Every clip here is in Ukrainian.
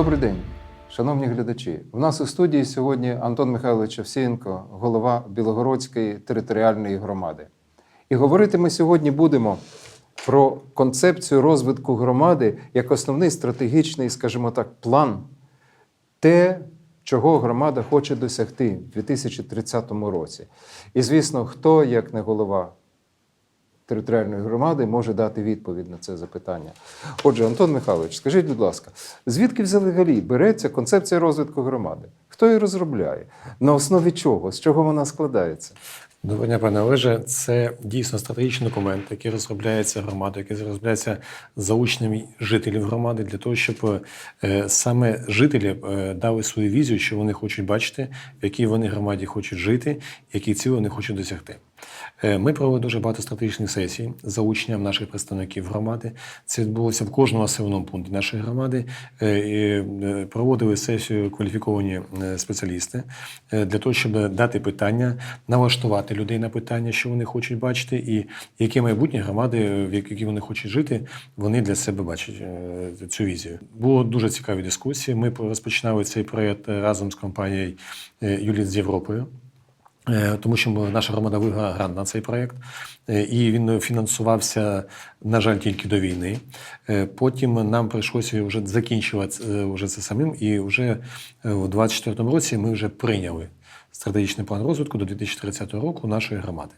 Добрий день, шановні глядачі. У нас у студії сьогодні Антон Михайлович Овсієнко, голова Білогородської територіальної громади. І говорити ми сьогодні будемо про концепцію розвитку громади як основний стратегічний, скажімо так, план, те, чого громада хоче досягти в 2030 році. І, звісно, хто, як не голова територіальної громади може дати відповідь на це запитання. Отже, Антон Михайлович, скажіть, будь ласка, звідки взагалі береться концепція розвитку громади? Хто її розробляє? На основі чого? З чого вона складається? Доброго дня, пане Олеже. Це дійсно стратегічний документ, який розробляється громадою, який розробляється за учнями жителів громади для того, щоб е, саме жителі е, дали свою візію, що вони хочуть бачити, в якій вони громаді хочуть жити, які цілі вони хочуть досягти. Е, Ми провели дуже багато стратегічних сесій за учням наших представників громади. Це відбулося в кожному населеному пункті нашої громади. Е, е, Проводили сесію кваліфіковані спеціалісти для того, щоб дати питання, налаштувати людей на питання, що вони хочуть бачити, і яке майбутнє громади, в якій вони хочуть жити, вони для себе бачать цю візію. Було дуже цікаві дискусії. Ми розпочинали цей проєкт разом з компанією Юліт з Європою. Е, Тому що наша громада виграла грант на цей проєкт, Е, і він фінансувався, на жаль, тільки до війни. Е, Потім нам прийшлося вже закінчувати вже це самим, і вже в 2024 році ми вже прийняли стратегічний план розвитку до 2030 року нашої громади.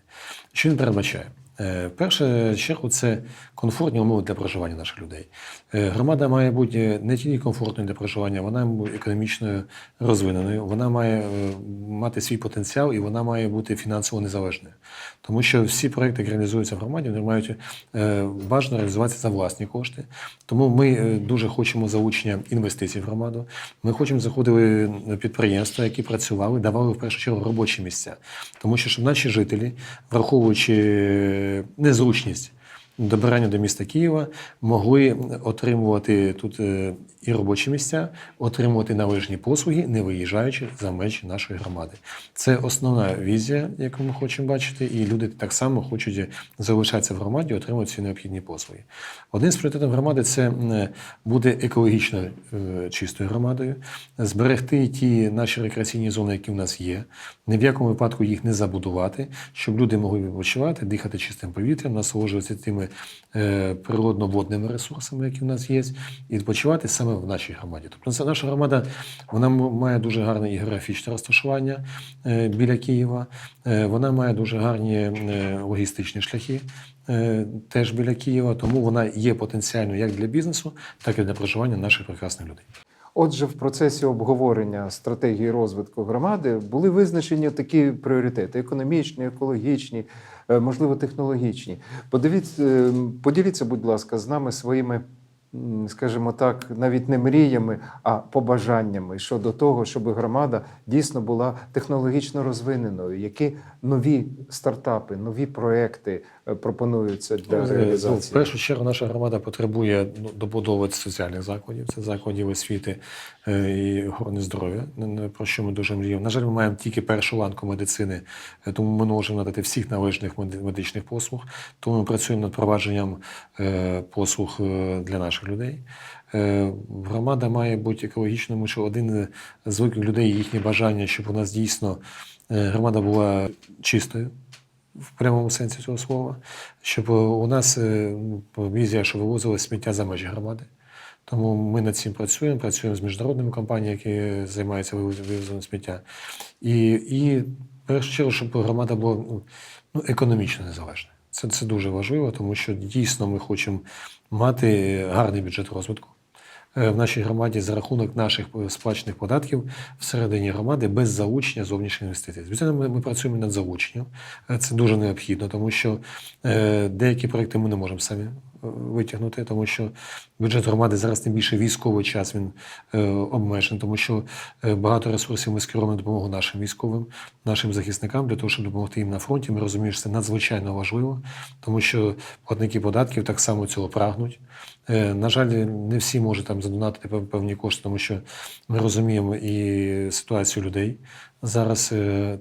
Що він передбачає? Е, В першу чергу це комфортні умови для проживання наших людей. Е, Громада має бути не тільки комфортною для проживання, вона має бути економічно розвиненою, вона має е, мати свій потенціал і вона має бути фінансово незалежною. Тому що всі проекти, які реалізуються в громаді, вони мають е, бажано реалізуватися за власні кошти. Тому ми е, дуже хочемо залучення інвестицій в громаду. Ми хочемо заходили на підприємства, які працювали, давали в першу чергу робочі місця. Тому що щоб наші жителі, враховуючи е, незручність добирання до міста Києва, могли отримувати тут е, і робочі місця, отримувати належні послуги, не виїжджаючи за межі нашої громади. Це основна візія, яку ми хочемо бачити, і люди так само хочуть залишатися в громаді, отримувати ці необхідні послуги. Один з пріоритетів громади це буде екологічно е, чистою громадою, зберегти ті наші рекреаційні зони, які в нас є, ні в якому випадку їх не забудувати, щоб люди могли відпочивати, дихати чистим повітрям, насолоджуватися тими е, природно-водними ресурсами, які в нас є, і відпочивати саме в нашій громаді. Тобто це наша громада вона має дуже гарне і географічне розташування е, біля Києва. Е, Вона має дуже гарні логістичні шляхи. Теж біля Києва, тому вона є потенціальною як для бізнесу, так і для проживання наших прекрасних людей. Отже, в процесі обговорення стратегії розвитку громади були визначені такі пріоритети: економічні, екологічні, можливо, технологічні. Подивіться, е, поділіться, будь ласка, з нами своїми, скажімо так, навіть не мріями, а побажаннями щодо того, щоб громада дійсно була технологічно розвиненою. Які нові стартапи, нові проекти е, пропонуються для Ну, В першу чергу наша громада потребує ну, добудови соціальних закладів, це закладів освіти е, і охорони здоров'я, про що ми дуже мріємо. На жаль, ми маємо тільки першу ланку медицини, е, тому ми не можемо надати всіх належних медичних послуг. Тому ми працюємо над провадженням е, послуг е, для наших людей. Е, Громада має бути екологічною, тому що один з викликів людей їхнє бажання, щоб у нас дійсно е, громада була чистою в прямому сенсі цього слова, щоб у нас е, візія, що вивозили сміття за межі громади. Тому ми над цим працюємо, працюємо з міжнародними компаніями, які займаються вивоз- вивозом сміття. І, і першу чергу, щоб громада була ну, ну, економічно незалежною. Це, це дуже важливо, тому що дійсно ми хочемо мати гарний бюджет розвитку в нашій громаді за рахунок наших е, сплачених податків всередині громади без залучення зовнішніх інвестицій. Звичайно, ми, ми працюємо над залученням. Е, Це дуже необхідно, тому що е, деякі проекти ми не можемо самі е, витягнути, тому що бюджет громади зараз тим більше військовий час він е, обмежений, тому що е, багато ресурсів ми скеруємо на допомогу нашим військовим, нашим захисникам для того, щоб допомогти їм на фронті. Ми розуміємо, що це надзвичайно важливо, тому що платники податків так само цього прагнуть. Е, На жаль, не всі можуть там задонатити певні кошти, тому що ми розуміємо і ситуацію людей зараз.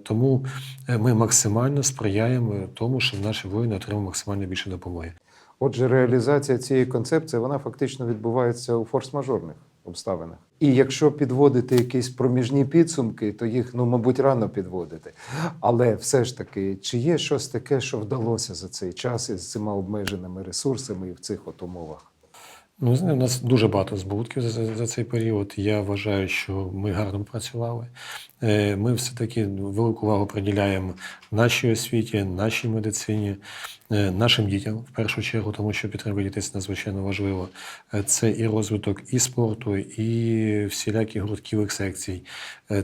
Тому ми максимально сприяємо тому, щоб наші воїни отримали максимально більше допомоги. Отже, реалізація цієї концепції вона фактично відбувається у форс-мажорних обставинах. І якщо підводити якісь проміжні підсумки, то їх, ну, мабуть, рано підводити. Але все ж таки, чи є щось таке, що вдалося за цей час із цими обмеженими ресурсами і в цих от умовах? Ну, у нас дуже багато збутків за, за цей період. Я вважаю, що ми гарно працювали. Е, Ми все-таки велику увагу приділяємо нашій освіті, нашій медицині, е, нашим дітям в першу чергу, тому що підтримка дітей це надзвичайно важливо. Е, Це і розвиток і спорту, і всіляких гуртківих секцій.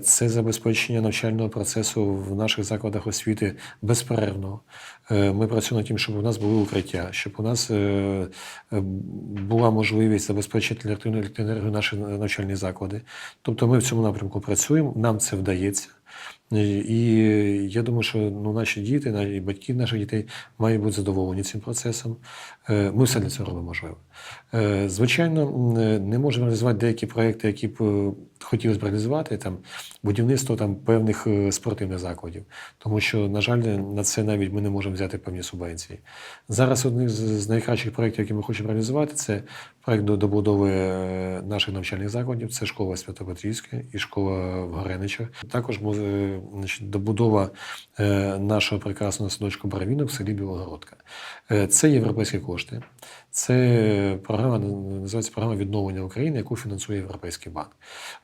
Це забезпечення навчального процесу в наших закладах освіти безперервного. Е, Ми працюємо над тим, щоб у нас були укриття, щоб у нас була можливість забезпечити електронну електроенергію наші навчальні заклади. Тобто ми в цьому напрямку працюємо, нам це вдається. І і я думаю, що ну, наші діти, наші батьки наших дітей мають бути задоволені цим процесом. Е, Ми все для цього робимо можливе. Е, Звичайно, не можемо реалізувати деякі проекти, які б хотілося б реалізувати, там будівництво там певних е, спортивних закладів, тому що, на жаль, на це навіть ми не можемо взяти певні субвенції. Зараз одним з- найкращих проєктів, які ми хочемо реалізувати, це проект до добудови е, наших навчальних закладів. Це школа Святопетрівська і школа в Гореничах. Також е, значить, добудова нашого прекрасного садочку Барвінок в селі Білогородка. Це європейські кошти. Це програма називається програма відновлення України, яку фінансує Європейський банк.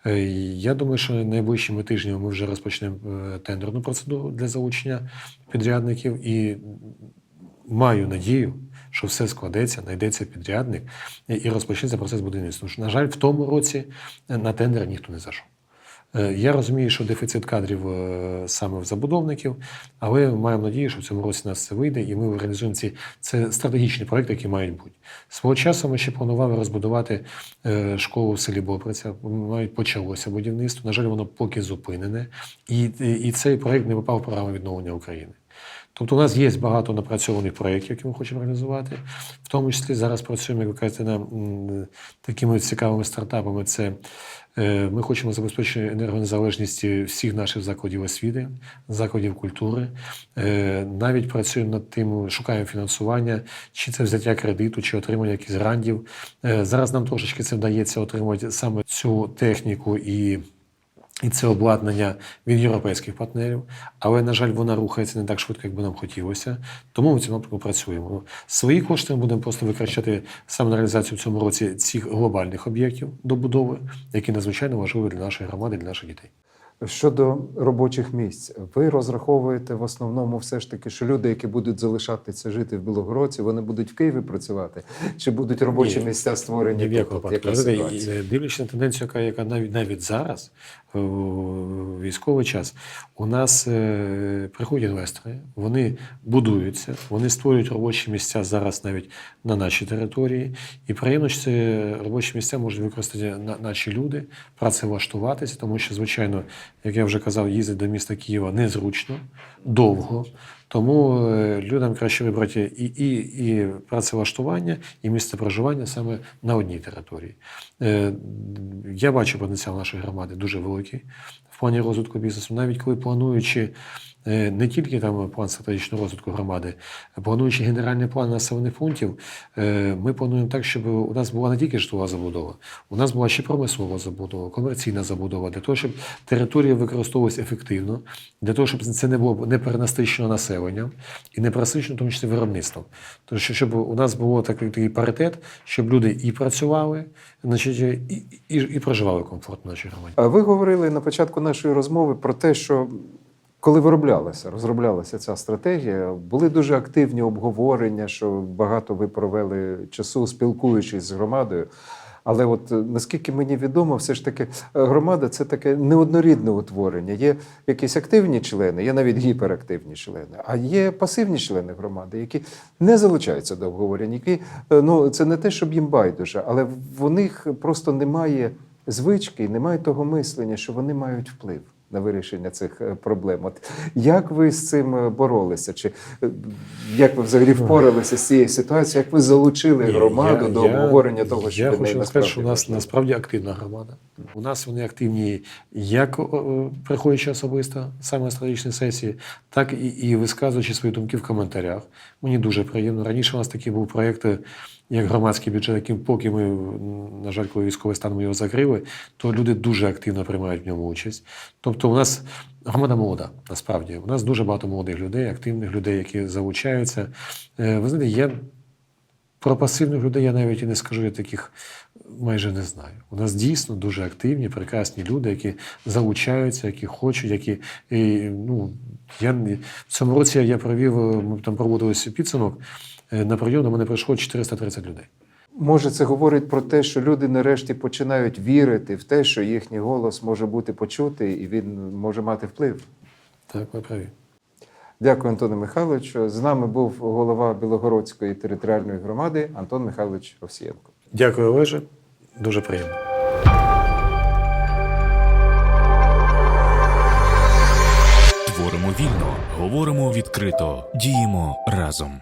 Е, Я думаю, що найближчими тижнями ми вже розпочнемо е, тендерну процедуру для залучення підрядників і маю надію, що все складеться, знайдеться підрядник і- розпочнеться процес будівництва. На жаль, в тому році е, на тендер ніхто не зайшов. Е, Я розумію, що дефіцит кадрів е, саме в забудовників, але маємо надію, що в цьому році нас це вийде, і ми реалізуємо ці це стратегічні проекти, які мають бути. Свого часу ми ще планували розбудувати е, школу в селі Бобриця. Навіть почалося будівництво. На жаль, воно поки зупинене, і, і, цей проект не попав в програму відновлення України. Тобто у нас є багато напрацьованих проєктів, які ми хочемо реалізувати. В тому числі зараз працюємо, як ви кажете, над м, такими цікавими стартапами. Це е, ми хочемо забезпечити енергонезалежність всіх наших закладів освіти, закладів культури. Е, Навіть працюємо над тим, шукаємо фінансування, чи це взяття кредиту, чи отримання якихось грантів. Е, Зараз нам трошечки це вдається отримати саме цю техніку і і це обладнання від європейських партнерів, але, на жаль, вона рухається не так швидко, як би нам хотілося. Тому ми в цьому працюємо. Свої кошти ми будемо просто витрачати саме на реалізацію в цьому році цих глобальних об'єктів добудови, які надзвичайно важливі для нашої громади, для наших дітей. Щодо робочих місць, ви розраховуєте в основному все ж таки, що люди, які будуть залишатися жити в Білогородці, вони будуть в Києві працювати, чи будуть робочі Ні, місця створені Ні тут? яка ситуація? е, Дивлячись на тенденцію, яка, яка навіть навіть зараз, е, в військовий час, у нас е, приходять інвестори, вони будуються, вони створюють робочі місця зараз навіть на нашій території. І приємно, що ці робочі місця можуть використати на- наші люди, працевлаштуватися, тому що, звичайно, як я вже казав, їздити до міста Києва незручно, довго. Тому е, людям краще вибрати і, і, і працевлаштування, і місце проживання саме на одній території. Е, Я бачу потенціал нашої громади дуже великий в плані розвитку бізнесу, навіть коли плануючи не тільки там план стратегічного розвитку громади, плануючи генеральний план населених пунктів, е, ми плануємо так, щоб у нас була не тільки житлова забудова, у нас була ще промислова забудова, комерційна забудова, для того, щоб територія використовувалася ефективно, для того, щоб це не було не перенасичено населенням і не перенасичено, в тому числі виробництвом. Тому що щоб у нас було такий, такий паритет, щоб люди і працювали, значить, і, і, і проживали комфортно в нашій громаді. Ви говорили на початку нашої розмови про те, що коли вироблялася, розроблялася ця стратегія, були дуже активні обговорення, що багато ви провели часу, спілкуючись з громадою. Але от е, наскільки мені відомо, все ж таки е, громада це таке неоднорідне утворення. Є якісь активні члени, є навіть гіперактивні члени, а є пасивні члени громади, які не залучаються до обговорень, які е, ну це не те, щоб їм байдуже, але в них просто немає звички, немає того мислення, що вони мають вплив. На вирішення цих е, проблем. От як ви з цим е, боролися? Чи е, як ви взагалі впоралися з цією ситуацією? Як ви залучили громаду я- до я- обговорення того, що я хочу сказати, що у нас насправді активна громада. У нас вони активні як приходячи особисто саме на стратегічні сесії, так і, і висказуючи свої думки в коментарях. Мені дуже приємно. Раніше у нас такий був проєкт як громадський бюджет, яким поки ми, на жаль, коли військовий стан ми його закрили, то люди дуже активно приймають в ньому участь. Тобто, у нас громада молода, насправді. У нас дуже багато молодих людей, активних людей, які залучаються. Е, Ви знаєте, я про пасивних людей я навіть і не скажу, я таких майже не знаю. У нас дійсно дуже активні, прекрасні люди, які залучаються, які хочуть, які і, ну, я в цьому році я провів, е, ми там проводилися підсумок. Е, На прийом до мене прийшло 430 людей. Може, це говорить про те, що люди нарешті починають вірити в те, що їхній голос може бути почутий і він може мати вплив. Так, ви праві. Дякую, Антоне Михайловичу. З нами був голова Білогородської територіальної громади Антон Михайлович Овсієнко. Дякую, Олеже. Дуже приємно. Творимо вільно, говоримо відкрито, діємо разом.